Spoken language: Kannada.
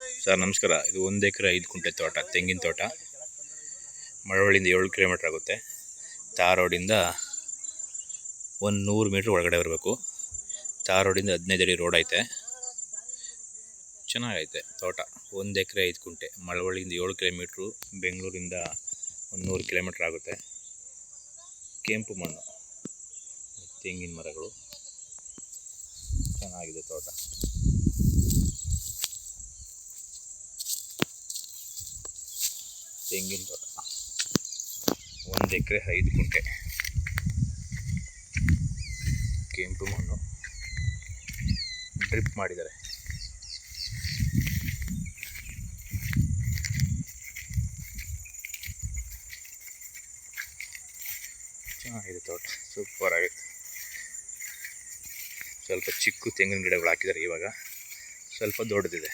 ಸರ್, ನಮಸ್ಕಾರ. ಇದು ಒಂದು ಎಕರೆ ಐದು ಕುಂಟೆ ತೋಟ, ತೆಂಗಿನ ತೋಟ. ಮಳವಳ್ಳಿಯಿಂದ ಏಳು ಕಿಲೋಮೀಟ್ರ್ ಆಗುತ್ತೆ. ತಾರ್ ರೋಡಿಂದ ಒಂದು ನೂರು ಮೀಟ್ರ್ ಒಳಗಡೆ ಬರಬೇಕು. ತಾರ್ ರೋಡಿಂದ ಹದಿನೈದು ಅಡಿ ರೋಡ್ ಐತೆ. ಚೆನ್ನಾಗೈತೆ ತೋಟ. ಒಂದು ಎಕರೆ ಐದು ಕುಂಟೆ. ಮಳವಳ್ಳಿಯಿಂದ ಏಳು ಕಿಲೋಮೀಟ್ರು, ಬೆಂಗಳೂರಿಂದ ಒಂದು ನೂರು ಕಿಲೋಮೀಟ್ರ್ ಆಗುತ್ತೆ. ಕೆಂಪು ಮಣ್ಣು. ತೆಂಗಿನ ಮರಗಳು. ಚೆನ್ನಾಗಿದೆ ತೋಟ. ತೆಂಗಿನ ತೋಟ. ಒಂದು ಎಕರೆ ಐದು ಕುಂಟೆ ಕೆಂಪು ಮಣ್ಣು. ಡ್ರಿಪ್ ಮಾಡಿದ್ದಾರೆ. ಚೆನ್ನಾಗಿದೆ ತೋಟ. ಸೂಪರ್ ಆಗಿತ್ತು ಸ್ವಲ್ಪ ಚಿಕ್ಕ ತೆಂಗಿನ ಗಿಡಗಳು ಹಾಕಿದ್ದಾರೆ ಇವಾಗ. ಸ್ವಲ್ಪ ದೊಡ್ಡದಿದೆ.